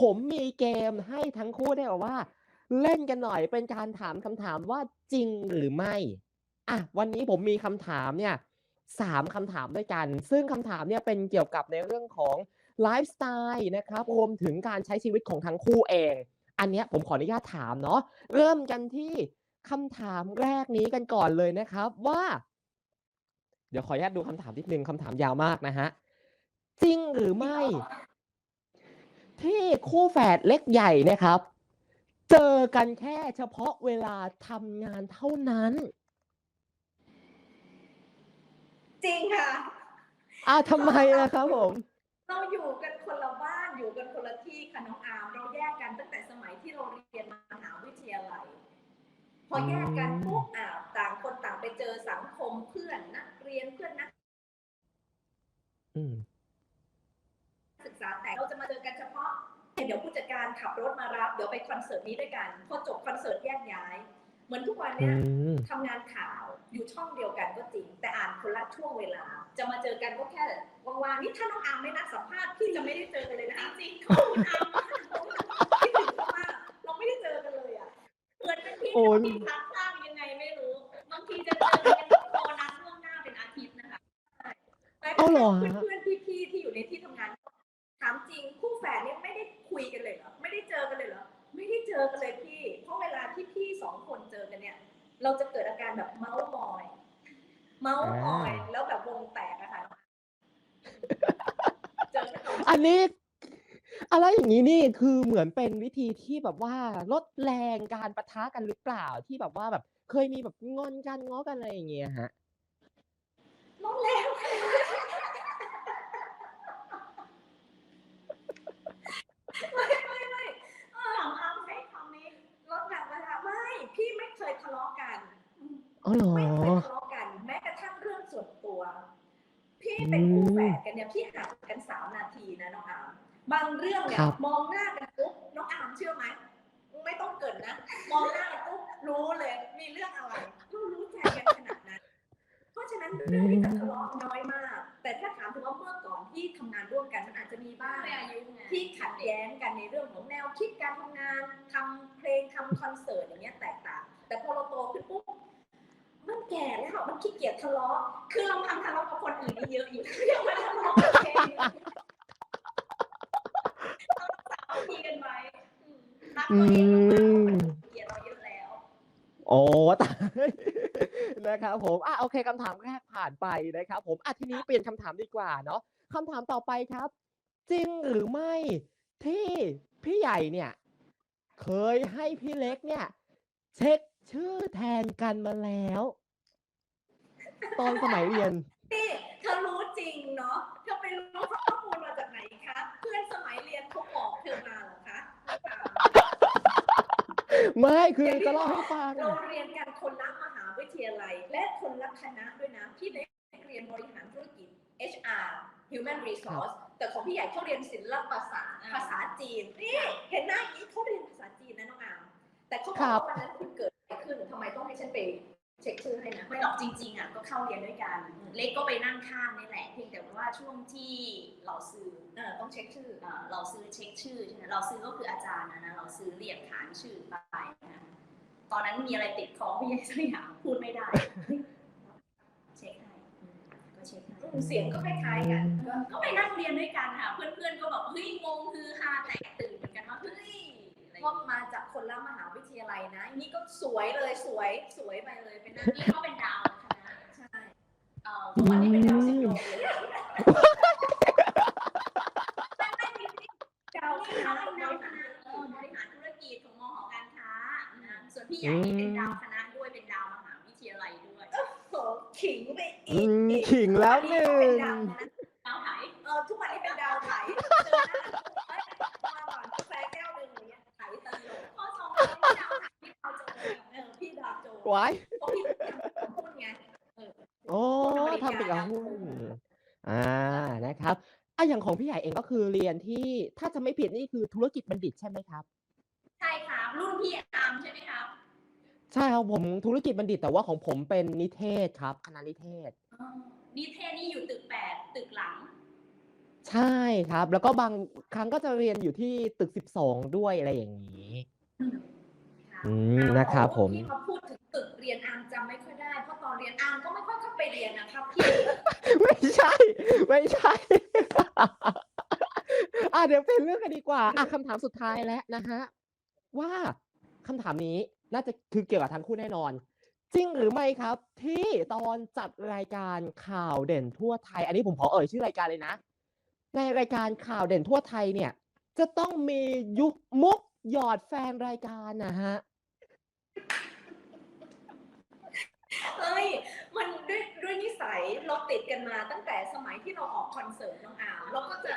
ผมมีเกมให้ทั้งคู่ได้แบบว่า เล่นกันหน่อยเป็นการถามคำถามว่าจริงหรือไม่อะวันนี้ผมมีคำถามเนี่ยสามคำถามด้วยกัน ซึ่งคำถามเนี่ยเป็นเกี่ยวกับในเรื่องของไลฟ์สไตล์นะครับรวมถึงการใช้ชีวิตของทั้งคู่เอง อันเนี้ยผมขออนุญาตถามเนาะเริ่มกันที่คำถามแรกนี้กันก่อนเลยนะครับว่า เดี๋ยวขออนุญาตดูคำถามนิดนึงคำถามยาวมากนะฮะจริงหรือไม่ ที่คู่แฝดเล็กใหญ่เนะครับ เจอกันแค่เฉพาะเวลาทำงานเท่านั้น จริงค่ะ อ่าทำไมล่ะครับผม เราอยู่กันคนละบ้านอยู่กันคนละที่ค่ะน้องอาร์มเราแยกกันตั้งแต่สมัยที่เราเรียนมหาวิทยาลัย พอแยกกันปุ๊บอ่าต่างคนต่างไปเจอสังคมเพื่อนนักเรียนเพื่อนนัก อืม ศึกษาแต่เราจะมาเจ อกันเฉพาะ เดี๋ยวผู้จัดการขับรถมารับ เดี๋ยวไปคอนเสิร์ตนี้ด้วยกัน พอจบคอนเสิร์ตแยกย้าย เหมือนทุกวันอืเนี้ยมทำงานข่าวอยู่ช่องเดียวกันก็จริง แต่อ่านคนละช่วงเวลา จะมาเจอกันก็แค่ว่างๆนี่ถ้าน้องอาร์มไม่นัดสัมภาษณ์พี่จะไม่ได้เจอกันเลยนะจริงๆขอบคุณอาร์มมากคิดถึงเขามากเราไม่ได้เจอกันเลยอะเหมือนเป็นพี่โอ้ยที่พักข้างยังไงไม่รู้บางทีจะเจอกันก็โทรนัดล่วงหน้าเป็นอาทิตย์นะคะใช่แต่เอ เมาส์มอยอ่าแล้วแบบวงแตกอะค่ะเจอกันตรงอันนี้อะไรอย่างนี้นี่คือเหมือนเป็นวิธีที่แบบว่าลดแรงการปะทะกันหรือเปล่าที่แบบว่าแบบเคยมีแบบงอนกันง้อกันอะไรอย่างเงี้ยฮะน้องแล้วไม่ไม่ไม่เอออาร์มใช้คำนี้ลดแรงประทะไม่พี่ไม่เคยทะเลาะกันอ๋อเหรอไม่เคยทะเลาะกัน แม้กระทั่งเรื่องส่วนตัว พี่เป็นคู่แฝดกันเนี่ยพี่ห่างกันสามนาทีนะน้องอาร์มบางเรื่องเนี่คยรับมองหน้ากันปุ๊บน้องอาร์มเชื่อไหมไม่ต้องเกิดนะ มองหน้ากันปุ๊บรู้เลย มีเรื่องอะไรเรารู้ใจกันขนาดนั้น เพราะฉะนั้นเรื่องที่จะทะเลาะน้อยมาก แต่ถ้าถามถึงว่าเมื่อก่อนที่ทำงานร่วมกันมันอาจจะมีบ้างที่ขัดแย้งกันในเรื่องของแนวคิดการทำงานทำเพลงทำคอนเสิร์ตอย่างเงี้ยแตกต่าง แต่พอเราโตขึ้นปุ๊บมัน แก่แล้ว มันขี้เกียจทะเลาะ คือเราทำทะเลาะกับคนอื่นนี่เยอะอยู่ยังไม่ทะเลาะกับตัวเองเราสามัคคีกันไว้อืมรักตัวเองมากๆคนอื่นเกลียดเราเยอะแล้ว โอ้ตายนะครับผมอะโอเคคำถามแรกผ่านไปนะครับ ผมอะทีนี้เปลี่ยนคำถามดีกว่าเนาะคำถามต่อไปครับ จริงหรือไม่ที่พี่ใหญ่เนี่ย เคยให้พี่เล็กเนี่ย เช็คชื่อแทนกันมาแล้ว ตอนสมัยเรียน นี่เธอรู้จริงเนาะเธอไปรู้ข้อมูลมาจากไหนคะ เพื่อนสมัยเรียนเขาบอกเธอมาเหรอคะไม่คือจะเล่าให้ฟัง เราเรียนกันคนละมหาวิทยาลัย และคนละคณะด้วยนะพี่เล็กเรียนบริหารธุรกิจ HR Human Resource แต่ของพี่ใหญ่เขาเรียนศิลปศาสตร์ภาษาจีนนี่เห็นหน้าอย่างนี้เขาเรียนภาษาจีนนะน้องอามแต่เขาบอกว่าวันนั้นคุณเกิดอะไรขึ้นทำไมต้องให้ฉันไป เช็คชื่อให้นะไม่หรอกจริงๆอะก็เข้าเรียนด้วยกัน เล็กก็ไปนั่งข้างนี่แหละเพียงแต่ว่าช่วงที่เราซื้อเออต้องเช็คชื่อเอ่อเราซื้อเช็คชื่อใช่ไหมเราซื้อก็คืออาจารย์นะนะเราซื้อเรียกขานชื่อไปนะตอนนั้นมีอะไรติดคอพี่ยังสักอย่างพูดไม่ได้เช็คให้อืมก็เช็คให้อืมเสียงก็คล้ายๆกันก็ไปนั่งเรียนด้วยกันค่ะเพื่อนๆก็แบบเฮ้ยงงคือฮาแตกตื่นเหมือนกันว่าเฮ้ย อะไรเพราะมาจากคนละมหาวิทยาลัยนะอันนี่ก็สวยเลยสวยสวยไปเลยเป็นหน้านี่ก็เป็นดาวคณะใช่เอ่อทุกวันนี้เป็นดาวสิบโลเลยดาวนี่คเขาณะเป็นดาดาววคคณะณะเออบริหารธุรกิจของมหอการค้านะส่วนพี่ใหญ่นี่เป็นดาวคณะด้วยเป็นดาวมหาวิทยาลัยด้วยโอ้โหขิงไปอือีกมขิงแล้วหนึ่เป็นง วโจไว้เพราะพี่ทำหุ้นไงเออ โอ้ทำเป็นกับหุ้นอ่านะครับอะอย่างของพี่ใหญ่เองก็คือเรียนที่ถ้าจะไม่ผิดนี่คือธุรกิจบัณฑิตใช่ไหมครับ ใช่ครับรุ่นพี่อาร์มใช่ไหมครับใช่ครับผมธุรกิจบัณฑิตแต่ว่าของผมเป็นนิเทศครับคณะนิเทศนิเทศนี่อยู่ตึกแปดตึกหลัง ใช่ครับ แล้วก็บางครั้งก็จะเรียนอยู่ที่ตึก12ด้วยอะไรอย่างงี้ค่ะอืมนะครับผม ที่มาพูดถึง ตึกเรียนอามจำไม่ค่อยได้ เพราะตอนเรียนอามก็ไม่ค่อยเข้าไปเรียนนะครับพี่ไม่ใช่ ไม่ใช่ อะเดี๋ยวเป็นเรื่องกันดีกว่า อะคำถามสุดท้ายแล้วนะฮะว่าคำถามนี้น่าจะคือเกี่ยวกับทั้งคู่แน่นอน จริงหรือไม่ครับ ที่ตอนจัดรายการข่าวเด่นทั่วไทย อันนี้ผมขอเอ่ยชื่อรายการเลยนะ ในรายการข่าวเด่นทั่วไทยเนี่ย จะต้องมียุคมุกหยอดแฟนรายการนะฮะ เฮ้ยมันด้วยด้วยนิสัยเราติดกันมาตั้งแต่สมัยที่เราออกคอนเสิร์ตน้องอามเราก็จะ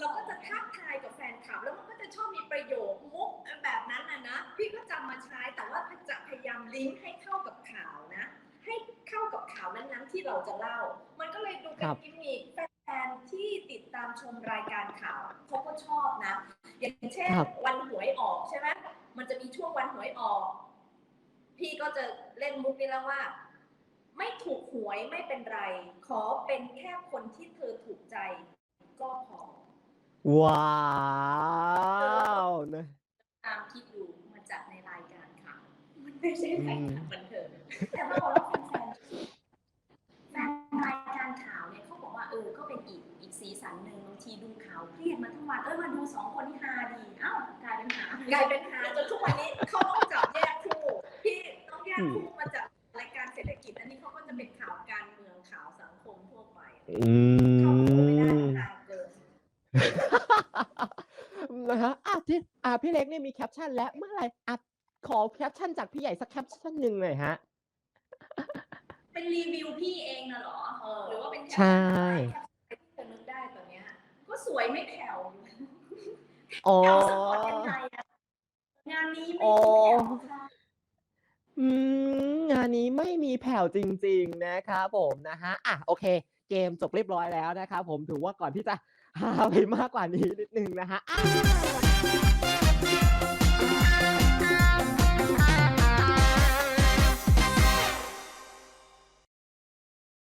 เราก็จะทักทายกับแฟนคลับ แล้วมันก็จะชอบมีประโยคมุกแบบนั้นนะนะพี่ก็จำมาใช้แต่ว่าจะพยายามลิงก์ให้เข้ากับข่าวนะ ให้เข้ากับข่าวนั้นๆที่เราจะเล่า มันก็เลยดูคเป็รันบกิมมิคแฟนๆที่ติดตามชมรายการข่าวเขาก็ชอบนะ อย่างเช่นครับวันหวยออกใช่ไหมมันจะมีช่วงวันหวยออก พี่ก็จะเล่นมุกนี้แล้วว่า ไม่ถูกหวยไม่เป็นไร ขอเป็นแค่คนที่เธอถูกใจ ก็พอว้าวนะตามคิดดูมาจากในรายการค่ะ มันไม่ใช่รายอืมการบันเทิงแต่ปรากฏว่าแฟนๆแฟนรายการข่าวเนี่ยเขาบอกว่าเออก็เป็นอีกอีกสีสันหนึ่งบางทีดูข่าวเครียดมาทั้งวันเออมาดูสองคนที่ฮาดีเอ้ากลายเป็นหากลายเป็นหาจนทุกวันนี้เขาต้องจับแยกคู่พี่ ต้องแยกคู่มาจากรายการเศรษฐกิจอันนี้เขาก็จะเป็นข่าวการเมืองข่าวสังคมทั่วไปอืเข้าคู่ไม่ได้มทางเกินนะฮะอะที่อะพี่เล็กนี่มีแคปชั่นแล้วเมื่อไหร่อะขอแคปชั่นจากพี่ใหญ่สักแคปชั่นหนึ่งหน่อยฮะ เป็นรีวิวพี่เองนะเหรอเออหรือว่าเป็นใช่แค่ที่เธอนึกได้ตอนเนี้ยก็สวยไม่แผ่วอยู่อ๋อแผ่วสปอร์ตยังไงอะงานนี้ไม่อ๋อมีแผ่วค่ะ อืมงานนี้ไม่มีแผ่วจริง ๆ นะครับผมนะฮะอะโอเค เกมจบเรียบร้อยแล้วนะครับผมถือว่าก่อนที่จะหาไปมากกว่านี้นิดนึงนะฮะอะ